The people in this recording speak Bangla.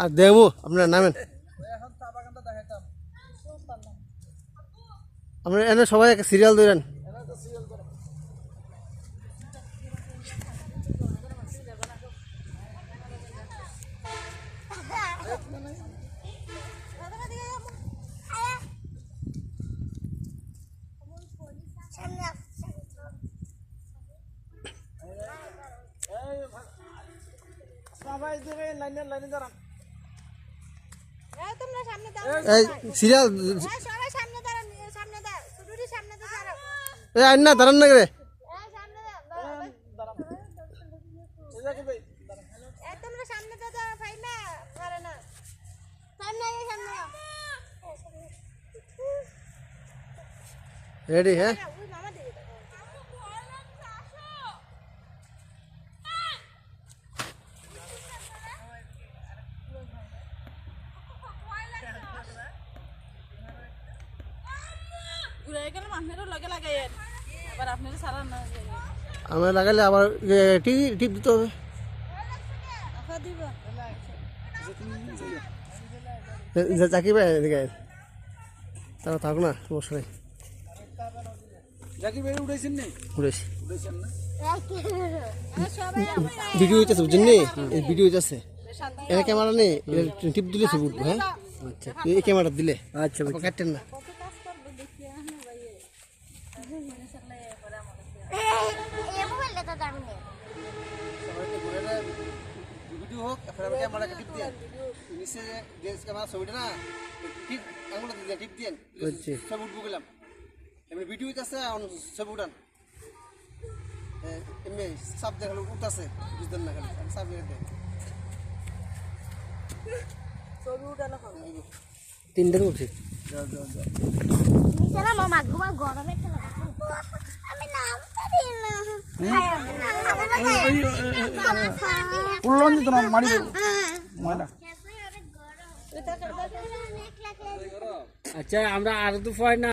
আর দেবো আপনার নামেন। আপনার এনে সবাই সিরিয়াল ধরেন। দাও দাঁড়াও এই আইন না দাঁড়ান না রে এই সামনে ঘুরে গেলে আপনারও লগে লাগাই আবার সারা না আমরা লাগালে আবার টিপ টিপ দিতে হবে। আয়। তারা থাক না সমস্যা নেই জাকি ভাই উঠেছেন নি? ঘুরেছি না? এই ভিডিও হইতেছে বুঝছেন নি? ভিডিও হইতেছে। এর ক্যামেরা নেই টিপ দিলে উঠবো হ্যাঁ? আচ্ছা এই ক্যামেরা দিলে। আচ্ছা কাটেন না কত কাজ করবে দেখি আমি ভাই এই মোবাইলটা তো দামি নেই ভিডিও হোক আপনার ক্যামেরা টিপ দেন নিচে যে ক্যামেরা ছবিটা না টিপ আঙুলটা দিয়ে টিপ দেন সব উঠবো গেলাম। এমনি ভিডিও হইতেছে সব উঠান। এমনি সাপ দেখাল উঠতেছে বুঝতেন না খালি। সাপ দেখে ছবি উঠানো তিনটে উঠছে নিচে না মামা ঘুমা গরমে খেলা আমি নাম পারি না উল্লন দিত না মারি ময়না আচ্ছা আমরা আর তো পয় না